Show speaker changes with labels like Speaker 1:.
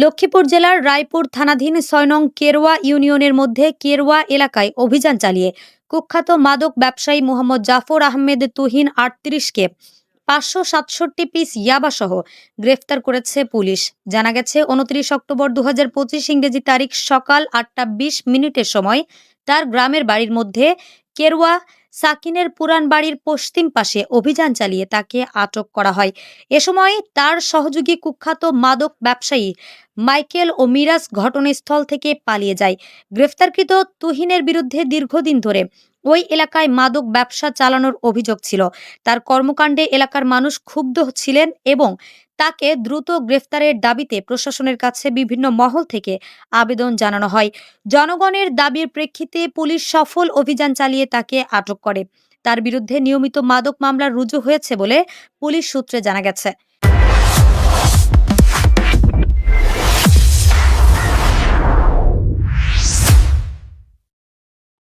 Speaker 1: লক্ষ্মীপুর জেলার রায়পুর থানাধীন ছয় নং কেরওয়া ইউনিয়নের মধ্যে কেরওয়া এলাকায় অভিযান চালিয়ে কুখ্যাত মাদক ব্যবসায়ী মোহাম্মদ জাফর আহমেদ তুহিন আটত্রিশকে পাঁচশো সাতষট্টি পিস ইয়াবাসহ গ্রেফতার করেছে পুলিশ। জানা গেছে, উনত্রিশ অক্টোবর দু হাজার পঁচিশ ইংরেজি তারিখ সকাল আটটা বিশ মিনিটের সময় তার গ্রামের বাড়ির মধ্যে কেরওয়া সাকিনের পুরান বাড়ির পশ্চিম পাশে অভিযান চালিয়ে তাকে আটক করা হয়। এ সময় তার সহযোগী কুখ্যাত মাদক ব্যবসায়ী মাইকেল ও মিরাজ ঘটনাস্থল থেকে পালিয়ে যায়। গ্রেফতারকৃত তুহিনের বিরুদ্ধে দীর্ঘদিন ধরে ওই এলাকায় মাদক ব্যবসা চালানোর অভিযোগ ছিল। তার কর্মকাণ্ডে এলাকার মানুষ ক্ষুব্ধ ছিলেন এবং তাকে দ্রুত গ্রেফতারের দাবিতে প্রশাসনের কাছে বিভিন্ন মহল থেকে আবেদন জানানো হয়। জনগণের দাবির প্রেক্ষিতে পুলিশ সফল অভিযান চালিয়ে তাকে আটক করে। তার বিরুদ্ধে নিয়মিত মাদক মামলা রুজু হয়েছে বলে পুলিশ সূত্রে জানা গেছে।